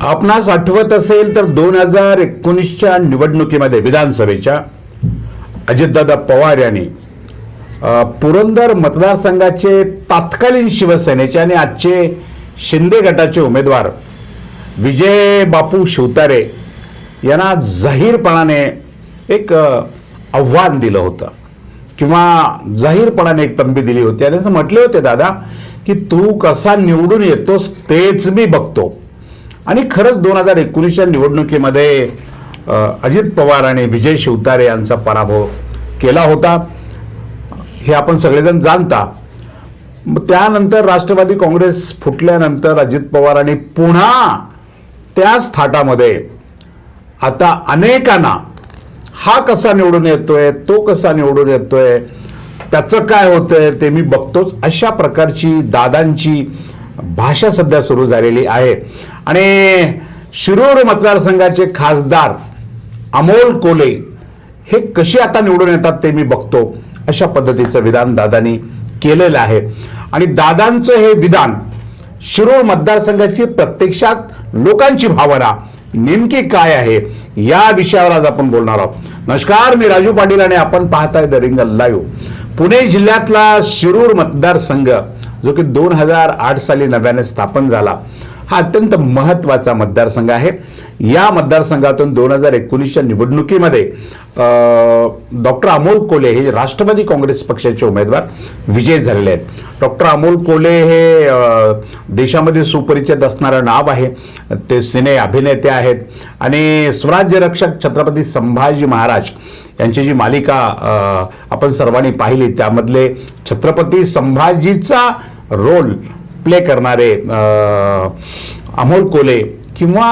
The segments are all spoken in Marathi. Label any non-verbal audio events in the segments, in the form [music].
आपणास आठवत असेल तर दोन हजार एकोणीसच्या निवडणुकीमध्ये विधानसभेच्या अजितदादा पवार यांनी पुरंदर मतदारसंघाचे तात्कालीन शिवसेनेचे आणि आजचे शिंदे गटाचे उमेदवार विजय बापू शिवतारे यांना जाहीरपणाने एक आव्हान दिलं होतं. किंवा जाहीरपणाने एक तंबी दिली होती. आणि असं म्हटले होते दादा की तू कसा निवडून येतोस तेच मी बघतो. आणि खरंच दोन हजार एकोणीसच्या निवडणुकीमध्ये अजित पवार आणि विजय शिवतारे यांचा पराभव केला होता. हे आपण सगळेजण जाणता. मग त्यानंतर राष्ट्रवादी काँग्रेस फुटल्यानंतर अजित पवारांनी पुन्हा त्याच थाटामध्ये आता अनेकांना हा कसा निवडून येतोय तो कसा निवडून येतोय त्याचं काय होतंय ते मी बघतोच. अशा प्रकारची दादांची भाषा सध्या सुरू झालेली आहे. आणि शिरूर मतदारसंघाचे खासदार अमोल कोले हे कसे आता निवडून येतात ते मी बघतो. अशा पद्धतीचं विधान दादांनी केलेलं आहे. आणि दादांचं हे विधान शिरूर मतदारसंघाची प्रत्यक्षात लोकांची भावना नेमकी काय आहे या विषयावर आज आपण बोलणार आहोत. नमस्कार मी राजू पाटील आणि आपण पाहताय द रिंगल लाईव्ह. पुणे जिल्ह्यातला शिरूर मतदारसंघ जो की दोन हजार आठ साली नव्याने स्थापन झाला हा अत्यंत महत्त्वाचा मतदारसंघ आहे. या मतदारसंघातून दोन हजार एकोणीसच्या निवडणुकीमध्ये डॉक्टर अमोल कोले हे राष्ट्रवादी काँग्रेस पक्षाचे उमेदवार विजय झालेले आहेत. डॉक्टर अमोल कोले हे देशामध्ये सुपरिचित असणारं नाव आहे. ते सिने अभिनेते आहेत. आणि स्वराज्य रक्षक छत्रपती संभाजी महाराज यांची जी मालिका आपण सर्वांनी पाहिली त्यामधले छत्रपती संभाजीचा रोल प्ले करणारे अमोल कोले किंवा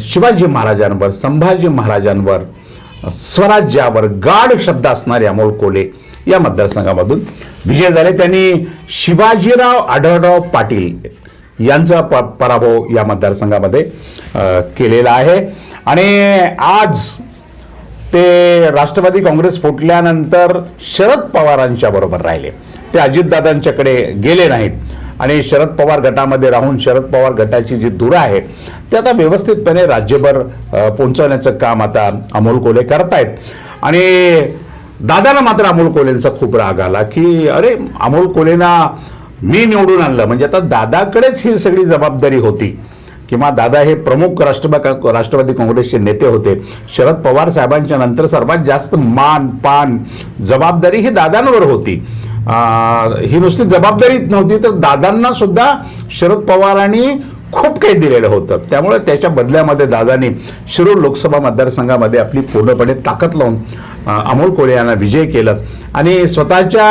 शिवाजी महाराजांवर संभाजी महाराजांवर स्वराज्यावर गाढ शब्द असणारे अमोल कोले या मतदारसंघामधून विजय झाले. त्यांनी शिवाजीराव आढळराव पाटील यांचा प पराभव या मतदारसंघामध्ये केलेला आहे. आणि आज ते राष्ट्रवादी काँग्रेस फुटल्यानंतर शरद पवारांच्या बरोबर राहिले. ते अजितदादांच्याकडे गेले नाहीत. आणि शरद पवार गटामध्ये राहून शरद पवार गटाची जी धुरा आहे ते आता व्यवस्थितपणे राज्यभर पोहोचवण्याचं काम आता अमोल कोले करतायत. आणि दादाला मात्र अमोल कोलेंचा खूप राग आला की अरे अमोल कोलेना मी निवडून आणलं. म्हणजे आता दादाकडेच ही सगळी जबाबदारी होती. किंवा दादा हे प्रमुख राष्ट्रवा राष्ट्रवादी काँग्रेसचे नेते होते. शरद पवार साहेबांच्या नंतर सर्वात जास्त मान पान जबाबदारी ही दादांवर होती. ही नुसती जबाबदारी नव्हती तर दादांना सुद्धा शरद पवारांनी खूप काही दिलेलं होतं. त्यामुळे त्याच्या बदल्यामध्ये दादांनी शिरूर लोकसभा मतदारसंघामध्ये आपली पूर्णपणे ताकद लावून अमोल कोळे यांना विजय केलं. आणि स्वतःच्या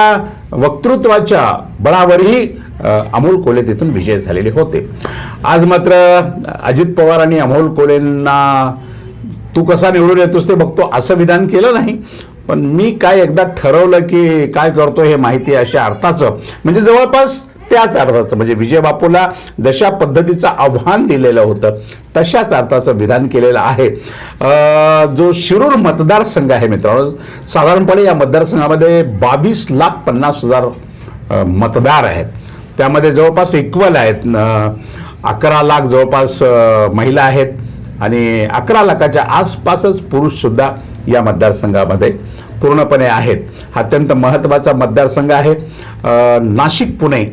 वक्तृत्वाच्या बळावरही अमोल कोले तिथून विजय झालेले होते. आज मात्र अजित पवार आणि अमोल कोलेंना तू कसा निवडून येतोस ते बघतो असं विधान केलं नाही. पण मी काय एकदा ठरवलं की काय करतो हे माहिती आहे अशा अर्थाचं. म्हणजे जवळपास त्याच अर्थाचं. म्हणजे विजय बापूला जशा पद्धतीचं आव्हान दिलेलं होतं तशाच अर्थाचं विधान केलेलं आहे. जो शिरूर मतदारसंघ आहे मित्रांनो साधारणपणे या मतदारसंघामध्ये बावीस लाख पन्नास हजार मतदार आहेत. त्यामध्ये जवळपास इक्वल आहेत. अकरा लाख जवळपास महिला आहेत आणि अकरा लाखाच्या आसपासच पुरुषसुद्धा या मतदारसंघामध्ये पूर्णपणे आहेत. अत्यंत महत्त्वाचा मतदारसंघ आहे. नाशिक पुणे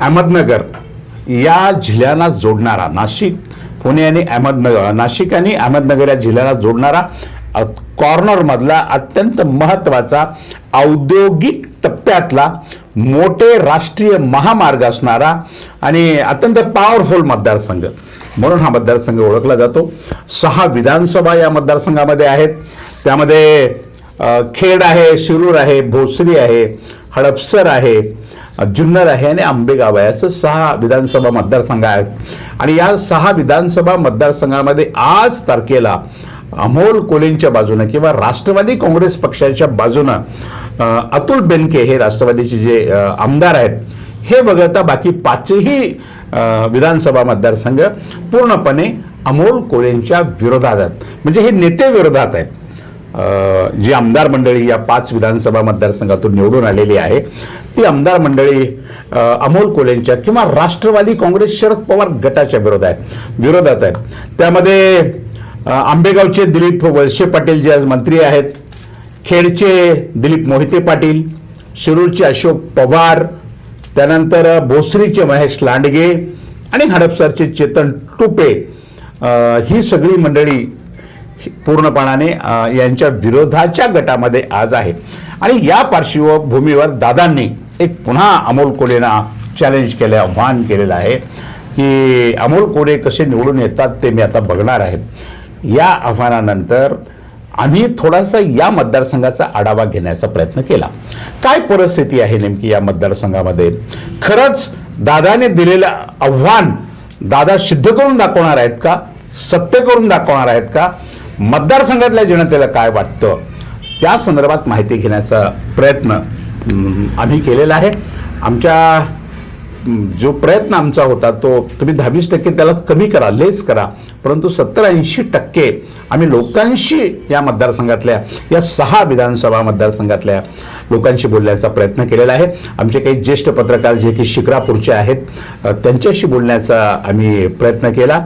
अहमदनगर या जिल्ह्यांना जोडणारा नाशिक पुणे आणि अहमदनगर नाशिक आणि अहमदनगर या जिल्ह्याला जोडणारा कॉर्नरमधला अत्यंत महत्त्वाचा औद्योगिक टप्प्यातला मोठे राष्ट्रीय महामार्ग असणारा आणि अत्यंत पॉवरफुल मतदारसंघ. म्हणून हा मतदारसंघ ओळखला जातो. सहा विधानसभा या मतदारसंघामध्ये आहेत. त्यामध्ये खेड आहे शिरूर आहे भोसरी आहे हडपसर आहे जुन्नर आहे आणि आंबेगाव आहे. असं सहा विधानसभा मतदारसंघ आहेत. आणि या सहा विधानसभा मतदारसंघामध्ये आज तारखेला अमोल कोलेंच्या बाजूनं किंवा राष्ट्रवादी काँग्रेस पक्षाच्या बाजूनं अतुल बेनके हे राष्ट्रवादीचे जे आमदार आहेत हे वगळता बाकी पाचही विधानसभा मतदारसंघ पूर्णपणे अमोल कोलेंच्या विरोधात आहेत. म्हणजे हे नेते विरोधात आहेत. जी आमदार मंडळी या पाच विधानसभा मतदारसंघातून निवडून आलेली आहे ती आमदार मंडळी अमोल कोलेंच्या किंवा राष्ट्रवादी काँग्रेस शरद पवार गटाच्या विरोध आहे विरोधात आहे त्यामध्ये आंबेगावचे दिलीप वळसे पाटील जे आज मंत्री आहेत खेडचे दिलीप मोहिते पाटील शिरूरचे अशोक पवार त्यानंतर भोसरीचे महेश लांडगे आणि हडपसरचे चेतन टुपे ही सगळी मंडळी पूर्णपणाने यांच्या विरोधाच्या गटामध्ये आज आहे. आणि या पार्श्वभूमीवर दादांनी एक पुन्हा अमोल कोळेना चॅलेंज केलं आव्हान केलेलं आहे की अमोल कोले कसे निवडून येतात ते मी आता बघणार आहे. या आव्हानानंतर आम्ही थोडासा या मतदारसंघाचा आढावा घेण्याचा प्रयत्न केला. काय परिस्थिती आहे नेमकी या मतदारसंघामध्ये? खरंच दादाने दिलेलं आव्हान दादा सिद्ध करून दाखवणार आहेत का? सत्य करून दाखवणार आहेत का? मतदारसंघातल्या जनतेला काय वाटतं? त्या संदर्भात माहिती घेण्याचा प्रयत्न आम्ही केलेला आहे. आमच्या जो प्रयत्न आमचा होता तो तुम्ही दहावीस टक्के त्याला कमी करा लेस करा. परंतु सत्तर ऐंशी टक्के आम्ही लोकांशी या मतदारसंघातल्या या सहा विधानसभा मतदारसंघातल्या लोकांशी बोलण्याचा प्रयत्न केलेला आहे. आमचे काही ज्येष्ठ पत्रकार जे की शिक्रापूरचे आहेत त्यांच्याशी बोलण्याचा आम्ही प्रयत्न केला.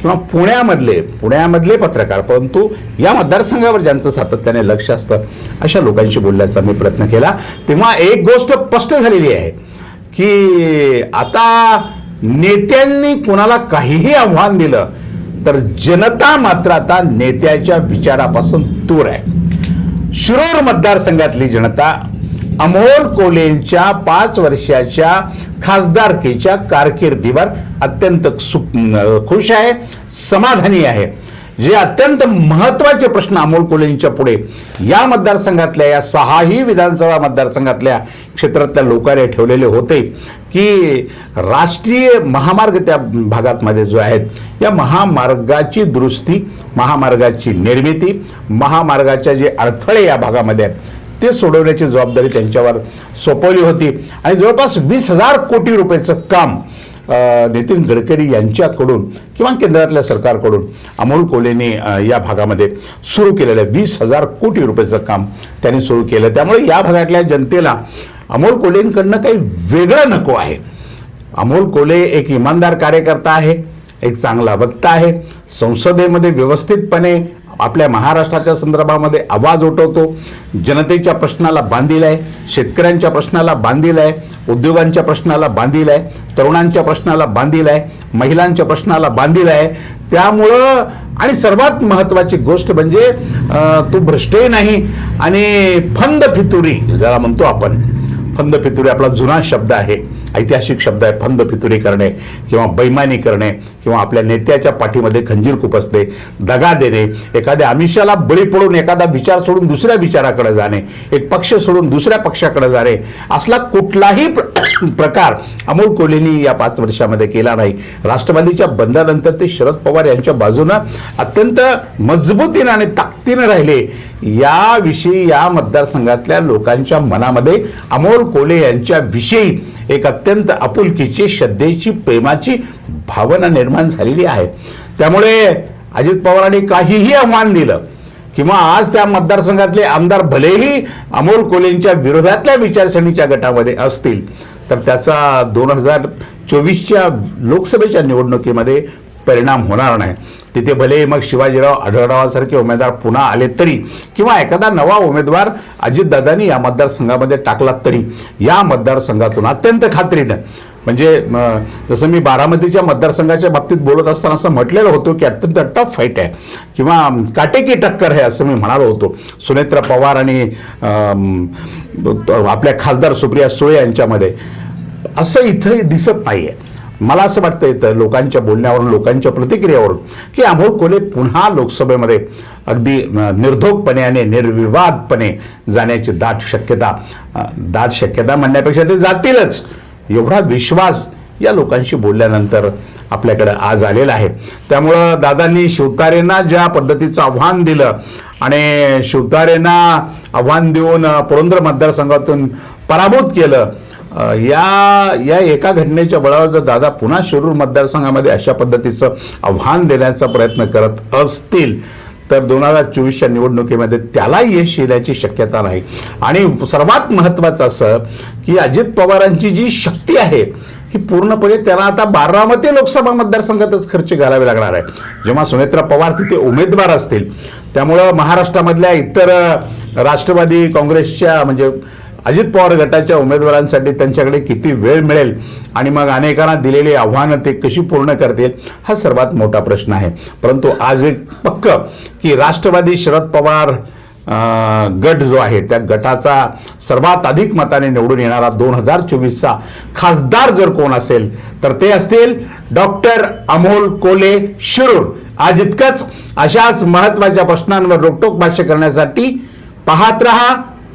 किंवा पुण्यामधले पुण्यामधले पत्रकार परंतु या मतदारसंघावर ज्यांचं सातत्याने लक्ष असतं अशा लोकांशी बोलण्याचा मी प्रयत्न केला. तेव्हा एक गोष्ट स्पष्ट झालेली आहे की आता नेत्यांनी कोणाला काहीही आव्हान दिलं तर जनता मात्र आता नेत्याच्या विचारापासून दूर आहे. शिरोर मतदारसंघातली जनता अमोल कोलेंच्या पाच वर्षाच्या खासदारकीच्या कारकिर्दीवर अत्यंत सुख खुश आहे समाधानी आहे. जे अत्यंत महत्त्वाचे प्रश्न अमोल कोलेंच्या पुढे या मतदारसंघातल्या या सहाही विधानसभा मतदारसंघातल्या क्षेत्रातल्या लोकांनी ठेवलेले होते की राष्ट्रीय महामार्ग त्या भागातमध्ये जो आहेत या महामार्गाची दुरुस्ती महामार्गाची निर्मिती महामार्गाच्या जे अडथळे या भागामध्ये आहेत ते सोडवण्याची जबाबदारी त्यांच्यावर सोपवली होती. आणि जवळपास वीस हजार कोटी रुपयाचं काम नितीन गडकरी यांच्याकडून किंवा केंद्रातल्या सरकारकडून अमोल कोलेने या भागामध्ये सुरू केलेलं आहे. वीस हजार कोटी रुपयाचं काम त्यांनी सुरू केलं. त्यामुळे या भागातल्या जनतेला अमोल कोलेंकडनं काही वेगळं नको आहे. अमोल कोले एक इमानदार कार्यकर्ता आहे एक चांगला वक्ता आहे. संसदेमध्ये व्यवस्थितपणे आपल्या महाराष्ट्राच्या संदर्भामध्ये आवाज उठवतो. जनतेच्या प्रश्नाला बांधील आहे शेतकऱ्यांच्या प्रश्नाला बांधील आहे उद्योगांच्या प्रश्नाला बांधील आहे तरुणांच्या प्रश्नाला बांधील आहे महिलांच्या प्रश्नाला बांधील आहे. त्यामुळं आणि सर्वात महत्त्वाची गोष्ट म्हणजे अं, तो भ्रष्टही नाही आणि फंद फितुरी ज्याला म्हणतो आपण फंद फितुरी आपला जुना शब्द आहे. ऐतिहासिक शब्द आहे फंद फितुरी करणे किंवा बैमानी करणे किंवा आपल्या नेत्याच्या पाठीमध्ये खंजीर खुपसणे दगा देणे एखाद्या आमिषाला बळी पडून एखादा विचार सोडून दुसऱ्या विचाराकडे जाणे एक पक्ष सोडून दुसऱ्या पक्षाकडे जाणे असला कुठलाही प्र- [coughs] प्रकार अमोल कोल्हेनी या पाच वर्षामध्ये केला नाही. राष्ट्रवादीच्या बंदानंतर ते शरद पवार यांच्या बाजूनं अत्यंत मजबूतीनं आणि ताकदीनं राहिले. याविषयी या मतदारसंघातल्या लोकांच्या मनामध्ये अमोल कोले यांच्याविषयी एक अत्यंत आपुलकीची श्रद्धेची प्रेमाची भावना निर्माण झालेली आहे. त्यामुळे अजित पवारांनी काहीही आव्हान दिलं किंवा आज त्या मतदारसंघातले आमदार भलेही अमोल कोलेंच्या विरोधातल्या विचारसरणीच्या गटामध्ये असतील तर त्याचा दोन हजार चोवीसच्या लोकसभेच्या निवडणुकीमध्ये परिणाम होणार नाही. तिथे भले मग शिवाजीराव आढळरावासारखे उमेदवार पुन्हा आले तरी किंवा एखादा नवा उमेदवार अजितदादांनी या मतदारसंघामध्ये टाकला तरी या मतदारसंघातून अत्यंत खात्रीनं म्हणजे जसं मी बारामतीच्या मतदारसंघाच्या बाबतीत बोलत असताना असं म्हटलेलं होतं की अत्यंत टफ फाईट आहे. किंवा काटेकी टक्कर आहे असं मी म्हणालो होतो. सुनेत्रा पवार आणि आपल्या खासदार सुप्रिया सुळे यांच्यामध्ये. असं इथं दिसत नाही आहे मला असं वाटतं येतं लोकांच्या बोलण्यावरून लोकांच्या प्रतिक्रियेवरून की अमोल कोले पुन्हा लोकसभेमध्ये अगदी निर्धोकपणे आणि निर्विवादपणे जाण्याची दाट शक्यता दाट शक्यता म्हणण्यापेक्षा ते जातीलच. एवढा विश्वास या लोकांशी बोलल्यानंतर आपल्याकडे आज आलेला आहे. त्यामुळं दादांनी शिवतारेंना ज्या पद्धतीचं आव्हान दिलं आणि शिवतारेंना आव्हान देऊन पुरंदर मतदारसंघातून पराभूत केलं या या एका घटनेच्या बळावर जर दादा पुन्हा शिरूर मतदारसंघामध्ये अशा पद्धतीचं आव्हान देण्याचा प्रयत्न करत असतील तर दोन हजार चोवीसच्या निवडणुकीमध्ये त्याला यश येण्याची शक्यता नाही. आणि सर्वात महत्वाचं असं की अजित पवारांची जी शक्ती आहे ही पूर्णपणे त्यांना आता बारामती लोकसभा मतदारसंघातच खर्च घालावे लागणार आहे. जेव्हा सुनेत्रा पवार तिथे उमेदवार असतील त्यामुळं महाराष्ट्रामधल्या इतर राष्ट्रवादी काँग्रेसच्या म्हणजे अजित पवार गटाच्या उमेदवारांसाठी त्यांच्याकडे किती वेळ मिळेल आणि मग अनेकांना दिलेली आव्हानं ते कशी पूर्ण करतील हा सर्वात मोठा प्रश्न आहे. परंतु आज एक पक्क की राष्ट्रवादी शरद पवार गट जो आहे त्या गटाचा सर्वात अधिक मताने निवडून येणारा दोन हजार चोवीसचा खासदार जर कोण असेल तर ते असतील डॉक्टर अमोल कोले शिरूर. आज इतकंच अशाच महत्त्वाच्या प्रश्नांवर रोकटोक भाष्य करण्यासाठी पाहत रहा